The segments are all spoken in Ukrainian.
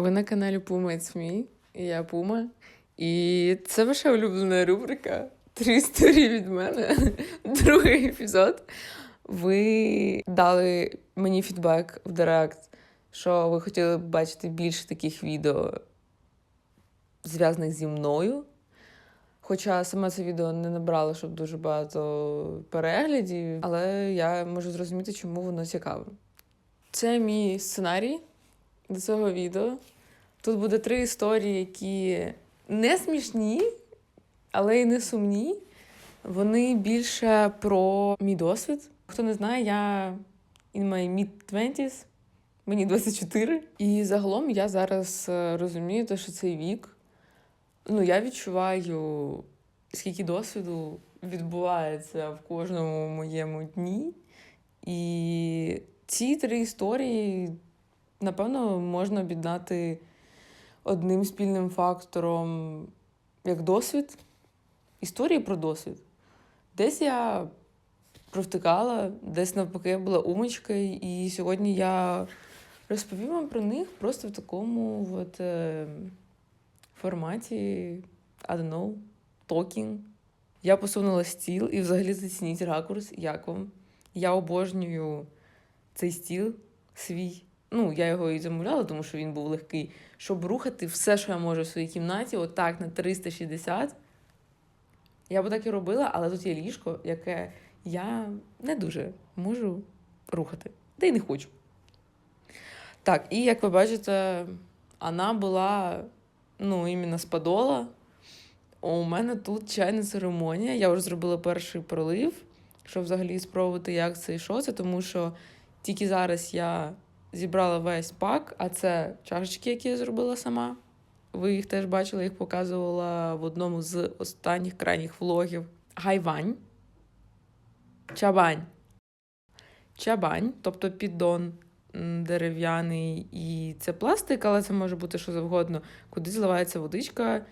Ви на каналі Puma It's Me, і я Пума. І це ваша улюблена рубрика Три історії від мене. Другий епізод. Ви дали мені фідбек в Директ, що ви хотіли б бачити більше таких відео, зв'язаних зі мною. Хоча саме це відео не набрало, щоб дуже багато переглядів, але я можу зрозуміти, чому воно цікаве. Це мій сценарій до цього відео. Тут буде три історії, які не смішні, але й не сумні. Вони більше про мій досвід. Хто не знає, я in my mid-20s, мені 24. І загалом я зараз е, розумію, те, що цей вік. Ну, я відчуваю, скільки досвіду відбувається в кожному моєму дні. І ці три історії, напевно, можна об'єднати одним спільним фактором як досвід, історії про досвід. Десь я провтикала, десь навпаки я була умочкою, і сьогодні я розповім вам про них просто в такому от, е, форматі, I don't know, talking. Я посунула стіл і взагалі зацініть ракурс, як вам. Я обожнюю цей стіл свій. Ну, я його і замовляла, тому що він був легкий, щоб рухати все, що я можу в своїй кімнаті, отак на 360. Я би так і робила, але тут є ліжко, яке я не дуже можу рухати. Та й не хочу. Так, і як ви бачите, вона була, ну, іменно з подола. У мене тут чайна церемонія. Я вже зробила перший пролив, щоб взагалі спробувати, як це і що це, тому що тільки зараз я зібрала весь пак, а це чашечки, які я зробила сама. Ви їх теж бачили, їх показувала в одному з останніх крайніх влогів. Гайвань. Чабань. Чабань, тобто піддон дерев'яний, і це пластик, але це може бути що завгодно, куди зливається водичка,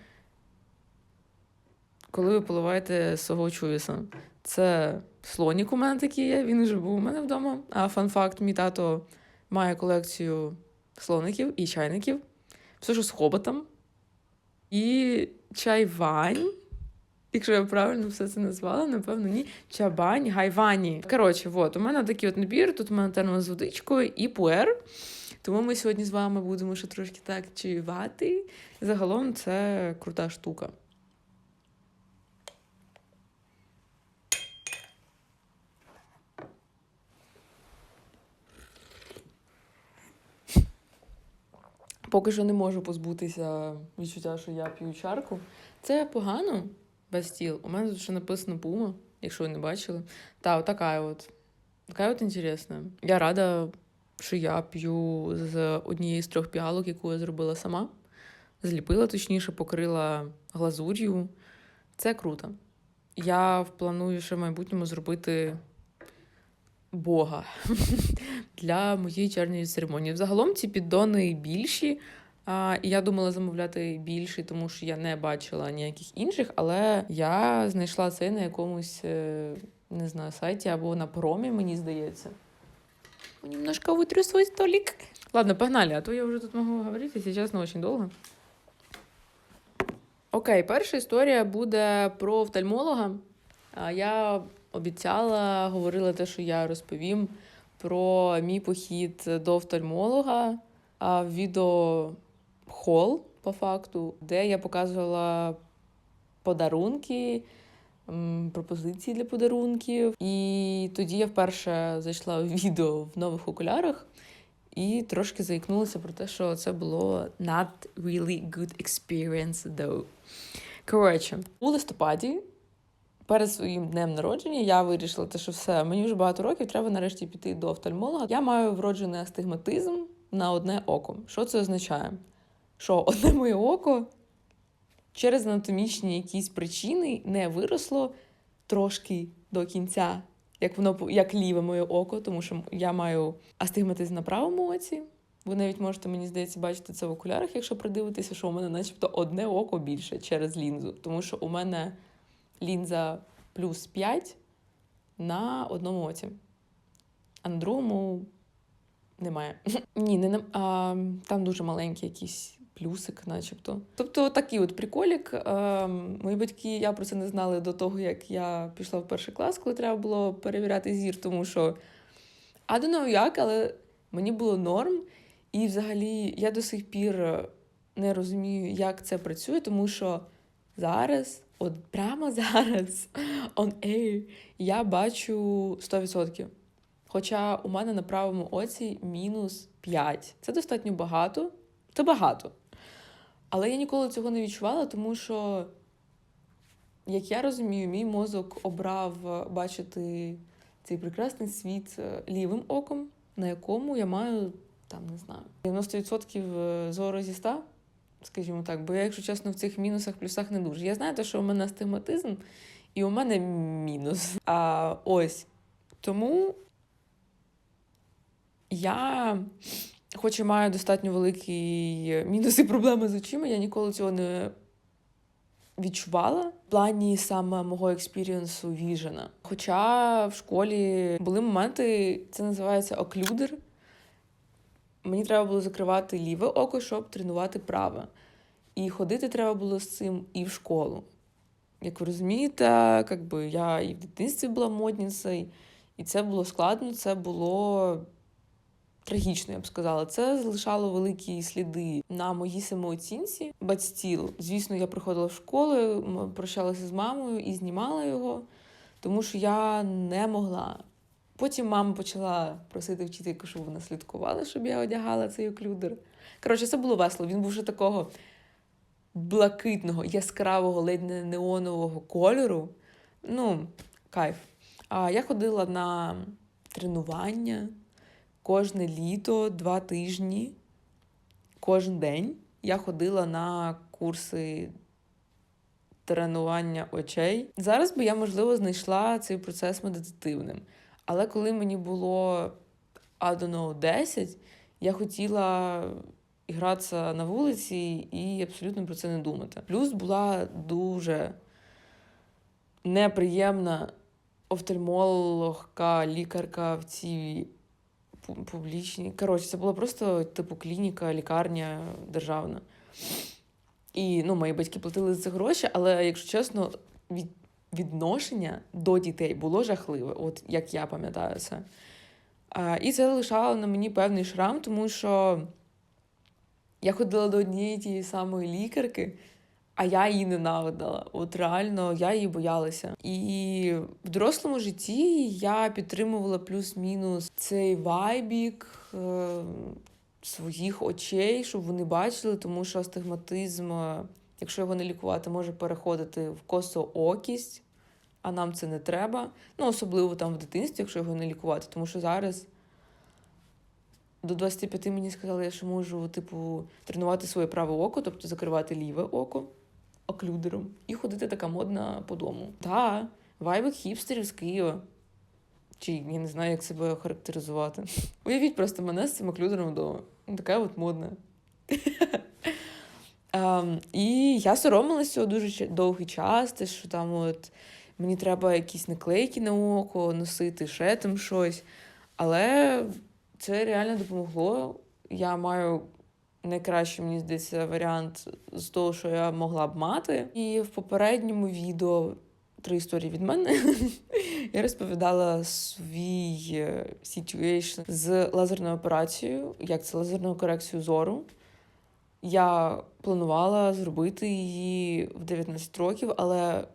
коли ви поливаєте свого чуєса. Це слонік у мене такий є, він вже був у мене вдома. А фан-факт, мій тато має колекцію слоників і чайників. Все, що з хоботом. І чайвань. Якщо я правильно все це назвала, напевно, ні. Чабань, гайвані. Коротше, от, у мене такий от набір, тут у мене термос з водичкою і пуер. Тому ми сьогодні з вами будемо ще трошки так чаювати. Загалом це крута штука. Поки що не можу позбутися відчуття, що я п'ю чарку. Це погано без стіл. У мене тут ще написано пума, якщо ви не бачили. Та, отака от. Така от інтересна. Я рада, що я п'ю з однієї з трьох піалок, яку я зробила сама. Зліпила, точніше, покрила глазур'ю. Це круто. Я планую ще в майбутньому зробити Бога для моєї чарної церемонії. Взагалом ці піддони більші. А, і я думала замовляти більший, тому що я не бачила ніяких інших, але я знайшла це на якомусь е, не знаю, сайті або на промі, мені здається. Немножко витрю свій столик. Ладно, погнали, а то я вже тут можу говорити, якщо чесно, дуже довго. Окей, перша історія буде про офтальмолога. Я обіцяла, говорила те, що я розповім про мій похід до офтальмолога в відео хол, по факту, де я показувала подарунки, пропозиції для подарунків. І тоді я вперше зайшла в відео в нових окулярах і трошки заікнулася про те, що це було not really good experience though. Коротше, у листопаді перед своїм днем народження я вирішила, те, що все, мені вже багато років, треба нарешті піти до офтальмолога. Я маю вроджений астигматизм на одне око. Що це означає? Що одне моє око через анатомічні якісь причини не виросло трошки до кінця, як воно як ліве моє око, тому що я маю астигматизм на правому оці. Ви навіть можете, мені здається, бачити це в окулярах, якщо придивитися, що у мене начебто одне око більше через лінзу, тому що у мене лінза плюс 5 на одному оці, а на другому Немає. Ні, не, а, там дуже маленький якийсь плюсик, начебто. Тобто такий от приколік. А, мої батьки, я про це не знали до того, як я пішла в перший клас, коли треба було перевіряти зір, тому що а know як, але мені було норм. І взагалі я до сих пір не розумію, як це працює, тому що зараз, от прямо зараз, on air, я бачу 100%. Хоча у мене на правому оці мінус 5. Це достатньо багато. Це багато. Але я ніколи цього не відчувала, тому що, як я розумію, мій мозок обрав бачити цей прекрасний світ е, лівим оком, на якому я маю, там, не знаю, 90% зору зі 100, скажімо так, бо я, якщо чесно, в цих мінусах, плюсах не дуже. Я знаю, те, що у мене астигматизм, і у мене мінус. А ось тому я, хоч і маю достатньо великий мінус і проблеми з очима, я ніколи цього не відчувала в плані саме мого експірієнсу віжена. Хоча в школі були моменти, це називається оклюдер. Мені треба було закривати ліве око, щоб тренувати праве. І ходити треба було з цим і в школу. Як ви розумієте, якби я і в дитинстві була модницею, і це було складно, це було трагічно, я б сказала. Це залишало великі сліди на моїй самооцінці. But звісно, я приходила в школу, прощалася з мамою і знімала його, тому що я не могла. Потім мама почала просити вчительку, щоб вона слідкувала, щоб я одягала цей оклюдер. Коротше, це було весело. Він був вже такого блакитного, яскравого, ледь не неонового кольору. Ну, кайф. А я ходила на тренування кожне літо, два тижні, кожен день. Я ходила на курси тренування очей. Зараз би я, можливо, знайшла цей процес медитативним. Але коли мені було I don't know, 10, я хотіла гратися на вулиці і абсолютно про це не думати. Плюс була дуже неприємна офтальмологка, лікарка в цій публічній. Коротше, це була просто типу клініка, лікарня державна. І ну, мої батьки платили за це гроші, але, якщо чесно, від, відношення до дітей було жахливе, от як я пам'ятаю це. І це лишало на мені певний шрам, тому що я ходила до однієї тієї самої лікарки, а я її ненавидила. От реально я її боялася. І в дорослому житті я підтримувала плюс-мінус цей вайбік е своїх очей, щоб вони бачили, тому що астигматизм, е, якщо його не лікувати, може переходити в косоокість, а нам це не треба. Ну, особливо там в дитинстві, якщо його не лікувати, тому що зараз. До 25 мені сказали, що можу, типу, тренувати своє праве око, тобто закривати ліве око оклюдером і ходити така модна по дому. Та, вайбик хіпстерів з Києва. Чи я не знаю, як себе характеризувати. Уявіть просто мене з цим оклюдером вдома. Така от модна. Um, і я соромилася цього дуже довгий час, те, що там от мені треба якісь наклейки на око носити, ще там щось. Але це реально допомогло. Я маю найкращий, мені здається, варіант з того, що я могла б мати. І в попередньому відео три історії від мене я розповідала свій ситуейшн з лазерною операцією, як це лазерну корекцію зору. Я планувала зробити її в 19 років, але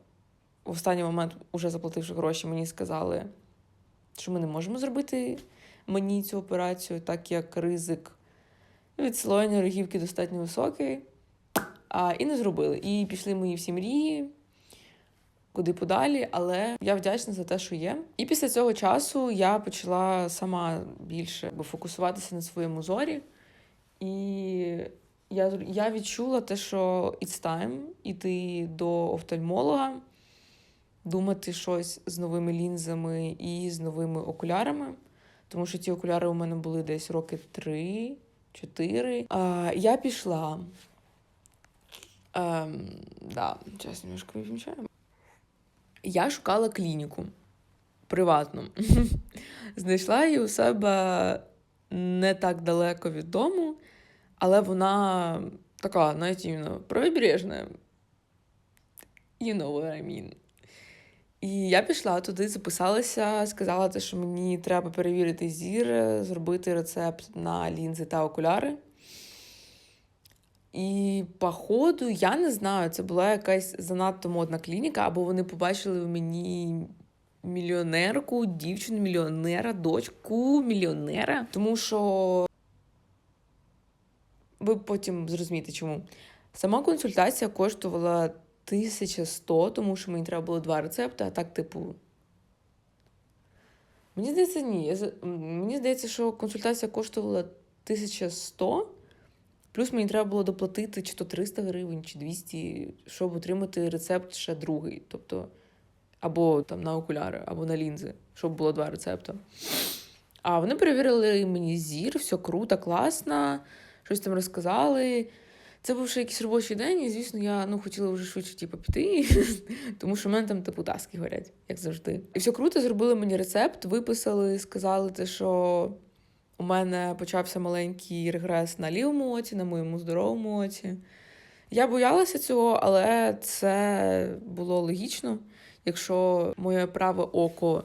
в останній момент, уже заплативши гроші, мені сказали, що ми не можемо зробити мені цю операцію, так як ризик відслоєння рогівки достатньо високий. А, І не зробили. І пішли мої всі мрії, куди подалі, але я вдячна за те, що є. І після цього часу я почала сама більше фокусуватися на своєму зорі. І я я відчула те, що it's time іти до офтальмолога, думати щось з новими лінзами і з новими окулярами. Тому що ті окуляри у мене були десь роки три. Чотири. А, Я пішла. А, ем, да, Зараз немножко вивчаю. Я шукала клініку приватну. Знайшла її у себе не так далеко від дому, але вона така, знаєте, іменно правобережна. You know what I mean. І я пішла туди, записалася, сказала, те, що мені треба перевірити зір, зробити рецепт на лінзи та окуляри. І, походу, я не знаю, це була якась занадто модна клініка, або вони побачили в мені мільйонерку, дівчину мільйонера, дочку мільйонера. Тому що ви потім зрозумієте, чому. Сама консультація коштувала 1100, тому що мені треба було два рецепти, а так, типу. Мені здається, ні. Мені здається, що консультація коштувала 1100, плюс мені треба було доплатити чи то 300 гривень, чи 200, щоб отримати рецепт ще другий. Тобто, або там на окуляри, або на лінзи, щоб було два рецепти. А вони перевірили мені зір, все круто, класно, щось там розказали. Це був ще якийсь робочий день, і, звісно, я ну, хотіла вже швидше типу, піти, тому що в мене там типу таски горять, як завжди. І все круто, зробили мені рецепт, виписали, сказали, те, що у мене почався маленький регрес на лівому оці, на моєму здоровому оці. Я боялася цього, але це було логічно. Якщо моє праве око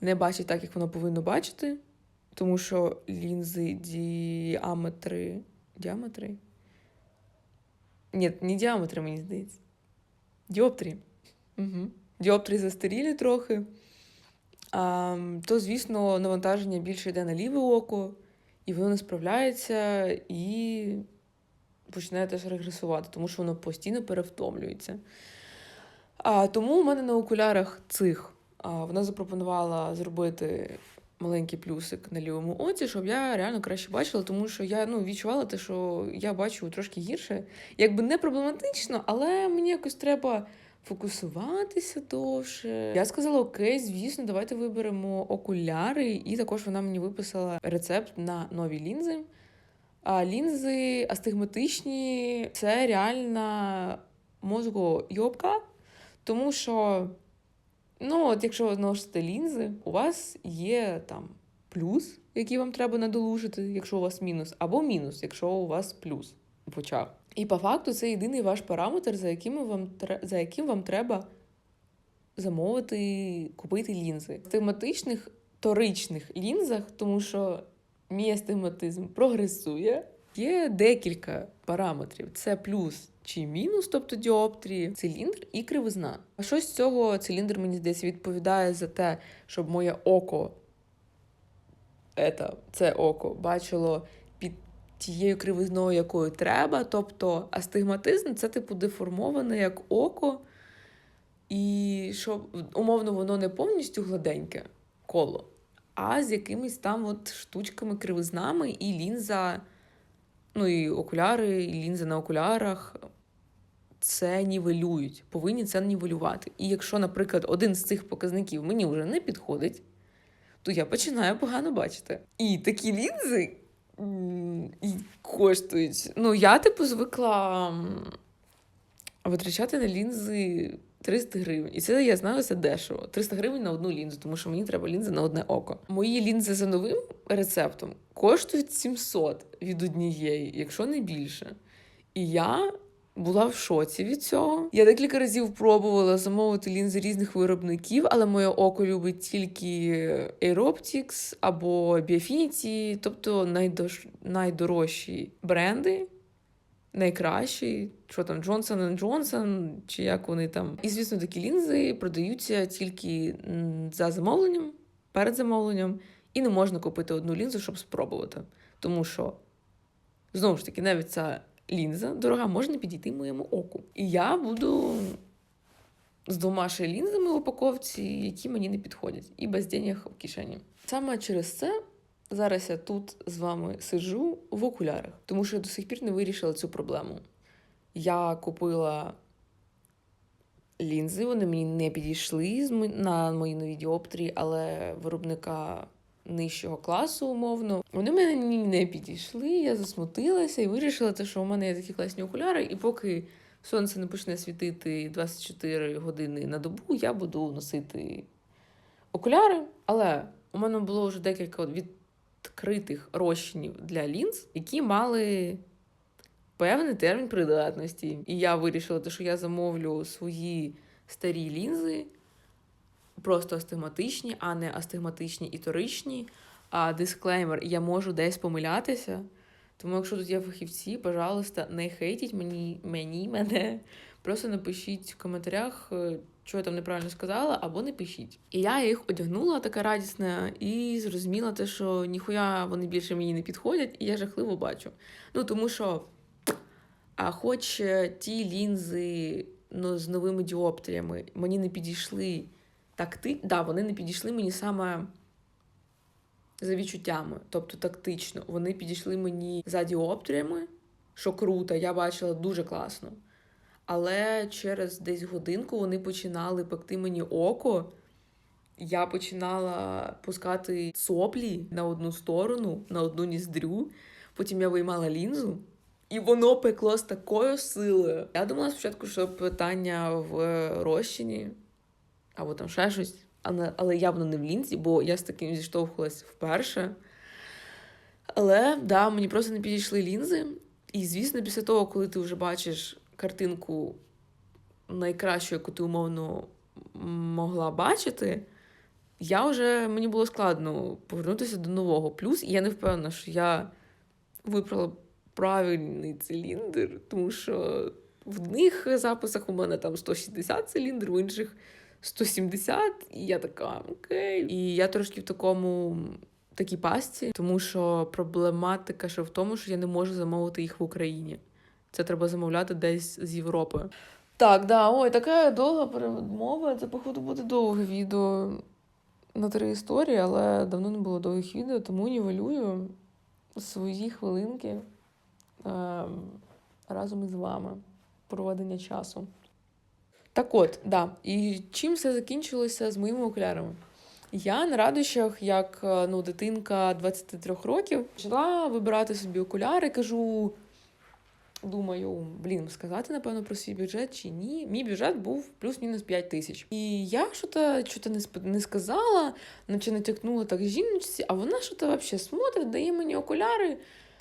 не бачить так, як воно повинно бачити, тому що лінзи діаметри. Діаметри? Ні, не діаметри, мені здається. Діоптрії. Угу. Діоптрії застарілі трохи. А, то, звісно, навантаження більше йде на ліве око, і воно не справляється і починає теж регресувати, тому що воно постійно перевтомлюється. А, тому у мене на окулярах цих а, вона запропонувала зробити маленький плюсик на лівому оці, щоб я реально краще бачила, тому що я ну, відчувала те, що я бачу трошки гірше. Якби не проблематично, але мені якось треба фокусуватися довше. Я сказала: Окей, звісно, давайте виберемо окуляри, і також вона мені виписала рецепт на нові лінзи. А лінзи астигматичні це реальна мозгойобка, тому що, ну, от якщо ви носите лінзи, у вас є там плюс, який вам треба надолужити, якщо у вас мінус, або мінус, якщо у вас плюс в очах. І по факту це єдиний ваш параметр, за яким вам, за яким вам треба замовити, купити лінзи. В астигматичних торичних лінзах, тому що мій астигматизм прогресує. Є декілька параметрів: це плюс чи мінус, тобто діоптрії, циліндр і кривизна. А що з цього циліндр, мені здається, відповідає за те, щоб моє око, ета, це око, бачило під тією кривизною, якою треба. Тобто астигматизм це типу деформоване як око, і щоб умовно воно не повністю гладеньке коло, а з якимись там от штучками, кривизнами і лінза, ну і окуляри, і лінза на окулярах. Це нівелюють, повинні це нівелювати. І якщо, наприклад, один з цих показників мені вже не підходить, то я починаю погано бачити. І такі лінзи і коштують. Ну, я, типу, звикла витрачати на лінзи 300 гривень. І це я знаю, це дешево. 300 гривень на одну лінзу, тому що мені треба лінзи на одне око. Мої лінзи за новим рецептом коштують 700 від однієї, якщо не більше. І я була в шоці від цього. Я декілька разів пробувала замовити лінзи різних виробників, але моє око любить тільки Aeroptics або Biofinity, тобто найдорожчі бренди. Найкращі, що там Johnson Johnson, чи як вони там. І, звісно, такі лінзи продаються тільки за замовленням, перед замовленням, і не можна купити одну лінзу, щоб спробувати. Тому що, знову ж таки, навіть ця лінза дорога може підійти моєму оку. І я буду з двома ще лінзами в упаковці, які мені не підходять, і без денег в кишені. Саме через це зараз я тут з вами сиджу в окулярах, тому що я до сих пір не вирішила цю проблему. Я купила лінзи, вони мені не підійшли на мої нові діоптрії, але виробника нижчого класу, умовно. Вони мені не підійшли, я засмутилася і вирішила, те, що у мене є такі класні окуляри, і поки сонце не почне світити 24 години на добу, я буду носити окуляри. Але у мене було вже декілька від відкритих розчинів для лінз, які мали певний термін придатності. І я вирішила, що я замовлю свої старі лінзи, просто астигматичні, а не астигматичні і торичні. А дисклеймер, я можу десь помилятися. Тому, якщо тут є фахівці, пожалуйста, не хейтіть мені, мені мене. Просто напишіть в коментарях, е, що я там неправильно сказала, або не пишіть. І я їх одягнула така радісна і зрозуміла те, що ніхуя вони більше мені не підходять, і я жахливо бачу. Ну тому що, а хоч е, ті лінзи ну, з новими діоптріями мені не підійшли такти, да, вони не підійшли мені саме за відчуттями, тобто тактично. Вони підійшли мені за діоптріями, що круто, я бачила дуже класно. Але через десь годинку вони починали пекти мені око. Я починала пускати соплі на одну сторону, на одну ніздрю. Потім я виймала лінзу, і воно пекло з такою силою. Я думала спочатку, що питання в розчині або там ще щось, але, але явно не в лінзі, бо я з таким зіштовхувалась вперше. Але да, мені просто не підійшли лінзи. І, звісно, після того, коли ти вже бачиш картинку найкращу, яку ти умовно могла бачити, я вже мені було складно повернутися до нового. Плюс я не впевнена, що я вибрала правильний циліндр, тому що в одних записах у мене там 160 циліндр, в інших 170, і я така, окей. І я трошки в такому такій пастці, тому що проблематика ще в тому, що я не можу замовити їх в Україні. Це треба замовляти десь з Європи. Так, да, ой, така довга перемова. Це, походу, буде довге відео на три історії, але давно не було довгих відео, тому нівелюю свої хвилинки е, разом із вами. Проведення часу. Так от, да. І чим все закінчилося з моїми окулярами? Я на радощах, як ну, дитинка 23 років, почала вибирати собі окуляри, кажу. Думаю, блін, сказати, напевно, про свій бюджет чи ні. Мій бюджет був плюс-мінус 5 тисяч. І я щось не, не сказала, наче натякнула так жіночці, а вона щось взагалі смотрить, дає мені окуляри,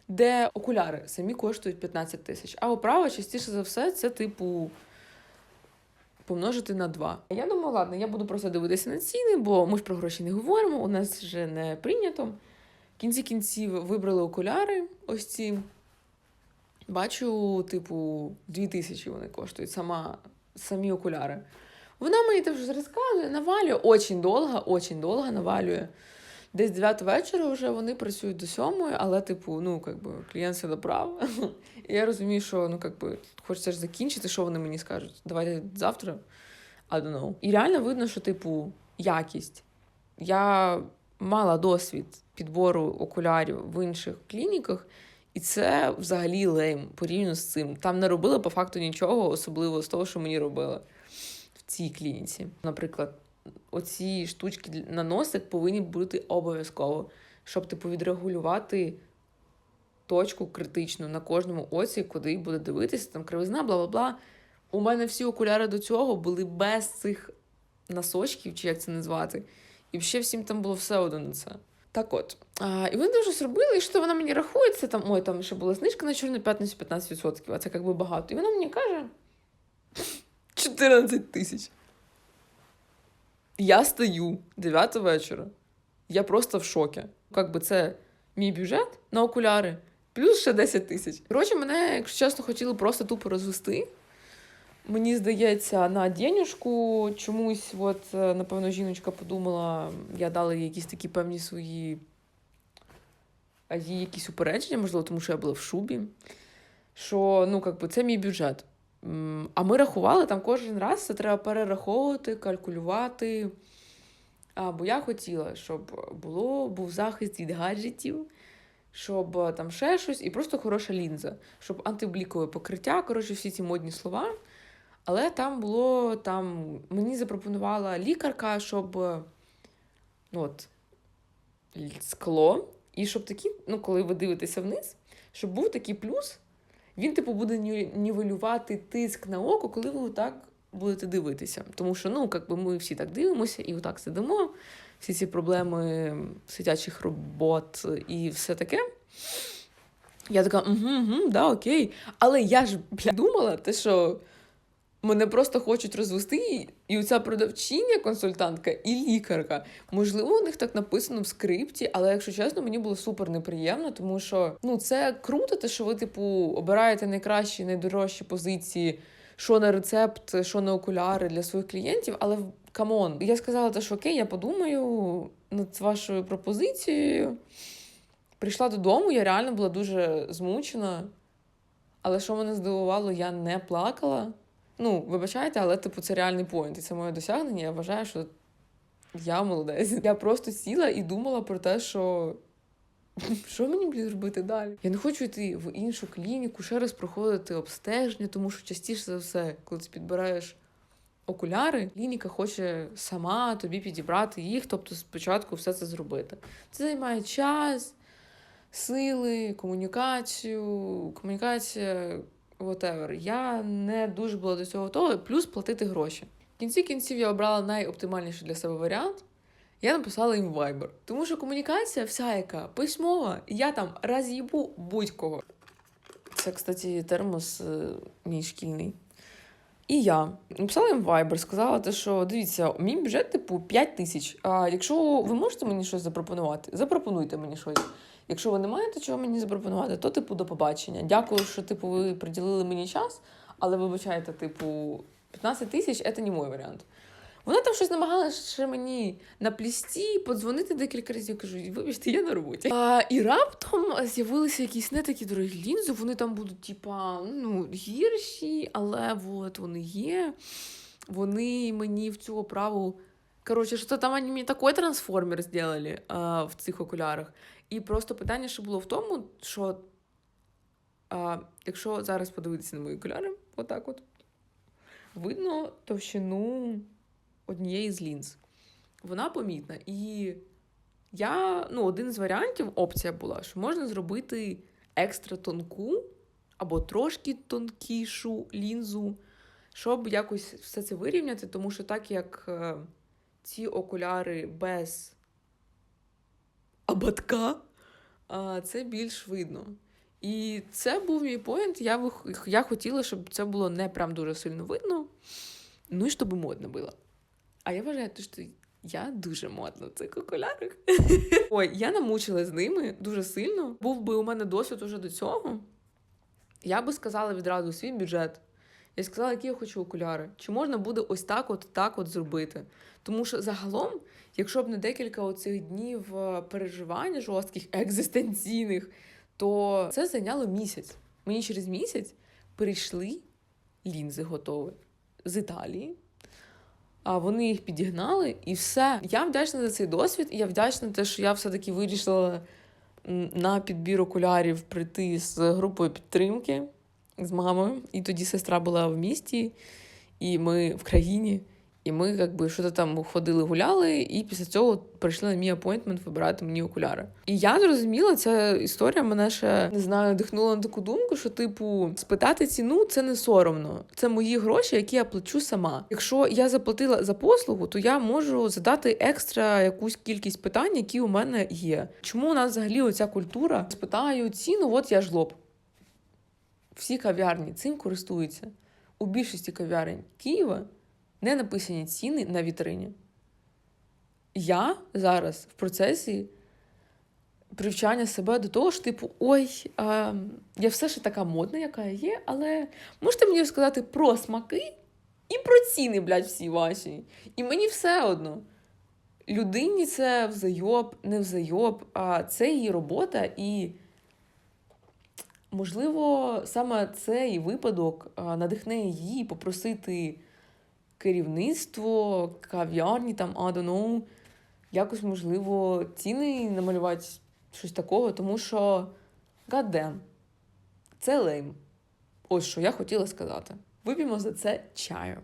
де окуляри самі коштують 15 тисяч. А оправа, частіше за все, це типу помножити на 2. Я думаю, ладно, я буду просто дивитися на ціни, бо ми ж про гроші не говоримо, у нас вже не прийнято. В кінці кінців вибрали окуляри ось ці. Бачу, типу, 2000 вони коштують, сама, самі окуляри. Вона мені вже розказує, навалює, очень довго, очень довго навалює. Десь 9 вечора вже вони працюють до 7, але, типу, ну, как би, клієнт все доправ. І я розумію, що ну, как би, хочеться ж закінчити, що вони мені скажуть. Давайте завтра. I don't know. І реально видно, що, типу, якість. Я мала досвід підбору окулярів в інших клініках. І це взагалі лейм порівняно з цим. Там не робили по факту нічого, особливо з того, що мені робили в цій клініці. Наприклад, оці штучки на носик повинні бути обов'язково, щоб типу відрегулювати точку критичну на кожному оці, куди буде дивитися, там кривизна, бла бла бла. У мене всі окуляри до цього були без цих носочків, чи як це назвати. І ще всім там було все одно на це. Так от. А, І вони дуже зробили, і що вона мені рахується, там, ой, там ще була знижка на чорну п'ятницю 15%, а це як би багато. І вона мені каже 14 тисяч. Я стою 9 вечора. Я просто в шокі. Як би це мій бюджет на окуляри, плюс ще 10 тисяч. Коротше, мене, якщо чесно, хотіли просто тупо розвести. Мені здається, на денюжку чомусь, от, е, напевно, жіночка подумала, я дала їй якісь такі певні свої їй якісь упередження, можливо, тому що я була в шубі. Що ну, як би, це мій бюджет. А ми рахували там кожен раз, це треба перераховувати, калькулювати. А, Бо я хотіла, щоб було, був захист від гаджетів, щоб е, там ще щось, і просто хороша лінза, щоб антиблікове покриття, коротше, всі ці модні слова. Але там було там, мені запропонувала лікарка, щоб ну от, скло, і щоб такі, ну, коли ви дивитеся вниз, щоб був такий плюс, він, типу, буде нівелювати тиск на око, коли ви отак будете дивитися. Тому що, ну, як би ми всі так дивимося і отак сидимо, всі ці проблеми сидячих робот і все таке. Я така, угу, угу, да, окей. Але я ж бля, думала, те, що мене просто хочуть розвести, і оця продавчиня, консультантка і лікарка. Можливо, у них так написано в скрипті, але якщо чесно, мені було супер неприємно, тому що ну це круто, те, що ви, типу, обираєте найкращі, найдорожчі позиції, що на рецепт, що на окуляри для своїх клієнтів, але камон, я сказала, те, що окей, я подумаю над вашою пропозицією. Прийшла додому, я реально була дуже змучена. Але що мене здивувало, я не плакала. Ну, вибачайте, але типу це реальний поінт. І це моє досягнення. Я вважаю, що я молодець. Я просто сіла і думала про те, що що мені блін, робити далі. Я не хочу йти в іншу клініку, ще раз проходити обстеження, тому що частіше за все, коли ти підбираєш окуляри, клініка хоче сама тобі підібрати їх, тобто спочатку все це зробити. Це займає час, сили, комунікацію, комунікація whatever. Я не дуже була до цього готова, плюс платити гроші. В кінці кінців я обрала найоптимальніший для себе варіант. Я написала їм Viber. Тому що комунікація вся яка письмова, я там роз'їбу будь-кого. Це, кстати, термос е, мій шкільний. І я написала їм Viber, сказала, те, що дивіться, мій бюджет, типу, 5 тисяч. А якщо ви можете мені щось запропонувати, запропонуйте мені щось. Якщо ви не маєте чого мені запропонувати, то типу до побачення. Дякую, що типу ви приділили мені час, але вибачайте, типу, 15 тисяч це не мій варіант. Вона там щось намагалася ще мені наплісті, подзвонити декілька разів. Кажу, вибачте, я на роботі. А, І раптом з'явилися якісь не такі дорогі лінзи. Вони там будуть, типа, ну, гірші, але от вони є. Вони мені в цю оправу. Коротше, що там мені такий трансформер зробили а, в цих окулярах. І просто питання ще було в тому, що а, якщо зараз подивитися на мої окуляри, отак от, видно товщину однієї з лінз. Вона помітна. І я, ну, один з варіантів, опція була, що можна зробити екстра тонку або трошки тонкішу лінзу, щоб якось все це вирівняти, тому що так як е, ці окуляри без абатка, а це більш видно. І це був мій поінт. Я я хотіла, щоб це було не прям дуже сильно видно, ну і щоб модно було. А я вважаю, що я дуже модна в цих окулярах. Ой, я намучилась з ними дуже сильно. Був би у мене досвід уже до цього. Я би сказала відразу свій бюджет. Я сказала, які я хочу окуляри. Чи можна буде ось так, от так от зробити? Тому що загалом, якщо б не декілька оцих днів е, переживань жорстких, екзистенційних, то це зайняло місяць. Мені через місяць прийшли лінзи готові з Італії. А вони їх підігнали і все. Я вдячна за цей досвід, і я вдячна те, що я все-таки вирішила на підбір окулярів прийти з групою підтримки з мамою. І тоді сестра була в місті, і ми в країні. І ми якби що-то там ходили, гуляли, і після цього прийшли на мій апойнтмент вибирати мені окуляри. І я зрозуміла, ця історія мене ще не знаю, дихнула на таку думку, що типу спитати ціну це не соромно. Це мої гроші, які я плачу сама. Якщо я заплатила за послугу, то я можу задати екстра якусь кількість питань, які у мене є. Чому у нас взагалі оця культура? Спитаю ціну, от я жлоб. Всі кав'ярні цим користуються. У більшості кав'ярень Києва не написані ціни на вітрині. Я зараз в процесі привчання себе до того, що, типу, ой, а, я все ще така модна, яка я є, але можете мені сказати про смаки і про ціни, блядь, всі ваші. І мені все одно. Людині це взайоб, не взайоб, а це її робота, і, можливо, саме цей випадок надихне її попросити керівництво, кав'ярні, там, I don't know, якось, можливо, ціни намалювати щось такого, тому що гадем, це лейм. Ось що я хотіла сказати. Вип'ємо за це чаю.